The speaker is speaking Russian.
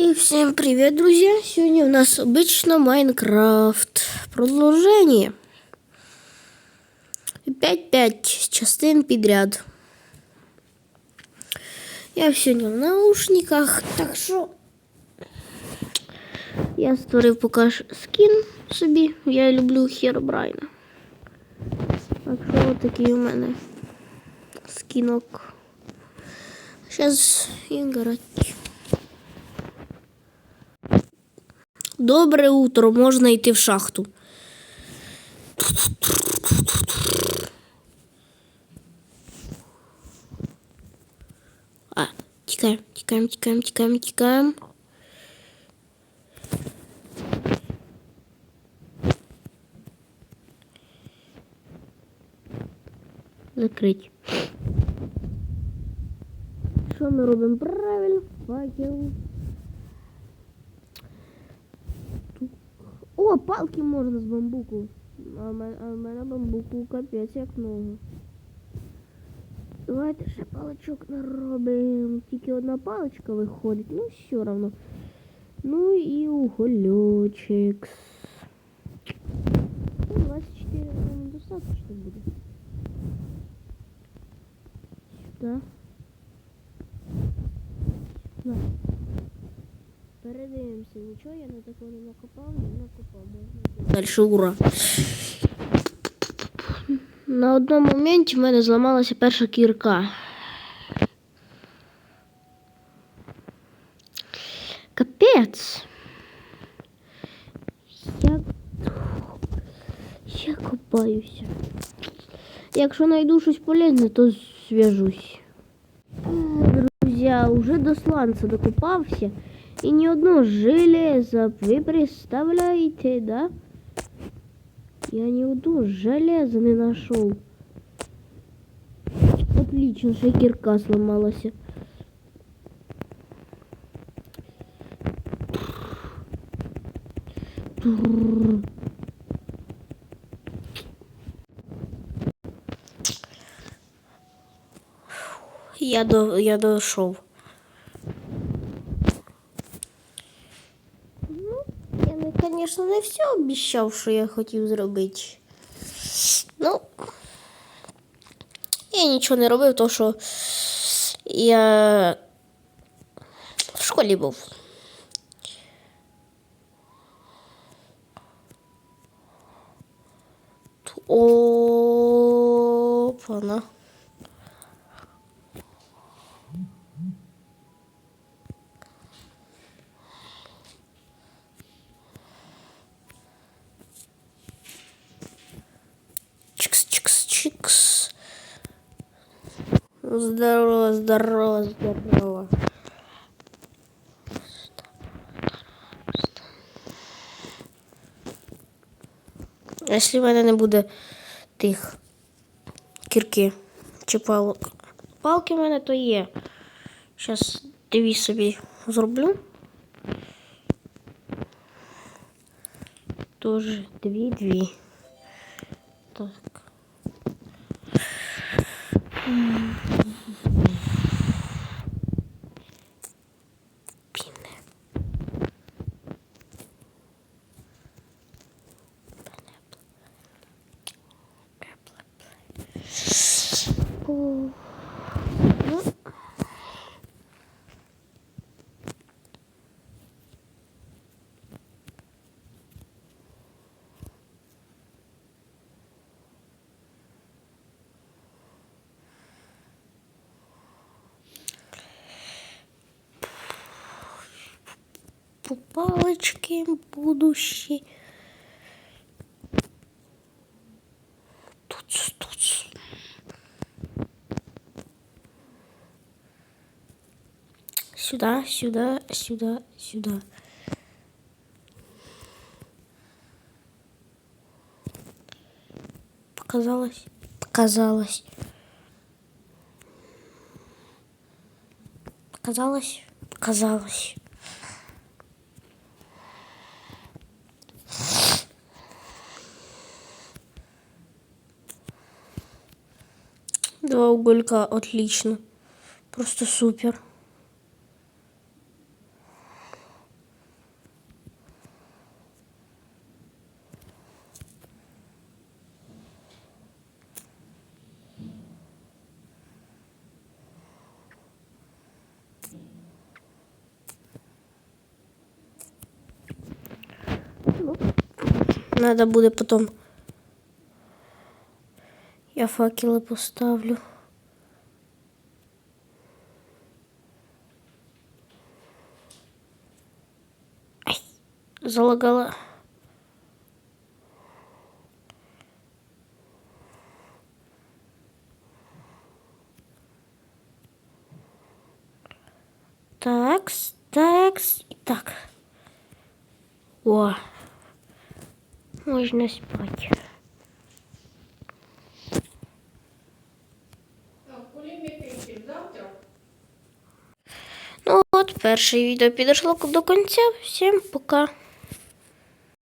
И всем привет, друзья! Сегодня у нас обычно Майнкрафт. Продолжение. 5-5 частин підряд. Я сьогодні в наушниках, так що я створив поки що скін собі. Я люблю Хербрайна. Так що такий у мене скінок. Зараз іграть. Добре утро, можна йти в шахту. А, тікаємо, тікаємо, тікаємо, тікаємо, тікаємо. Закрить. Що ми робимо правильно? Факел. О, палки можна з бамбуку. А в мене, а в мене бамбуку капець як много. Давайте ще паличок наробимо. Тільки одна паличка виходить, ну все равно. Ну і угольочек. Ну, 24 наверное, достаточно буде. Сюда. Сюда. Передивимося, нічого я не такого не накопав, не накопав. Можна Дальше ура. На одному моменті в мене зламалася перша кірка. Капець. Я... Я копаюся. Якщо знайду щось полезне, то зв'яжусь. Друзья, уже до сланца докопався. И ни одно железо вы представляете, да? Я ни одно железо не нашел. Отлично, что кирка сломалась. Я до я дошел. звісно, не все обіцяв, що я хотів зробити. Ну, я нічого не робив, тому що я в школі був. Опана. Здорово, здорово, здорово. Якщо в мене не буде тих кірки чи палок. Палки в мене то є. Зараз дві собі зроблю. Тоже дві-дві. Так. Палочки будущі. Сюда, сюда, сюда, сюда. Показалось? Показалось. Показалось? Показалось. Два уголька отлично. Просто супер. Надо буде потім. Я факели поставлю. Ай, залагала. Такс, такс і так. О, можна спати. Завтра? Ну от, перше відео підійшло до кінця. Всім пока.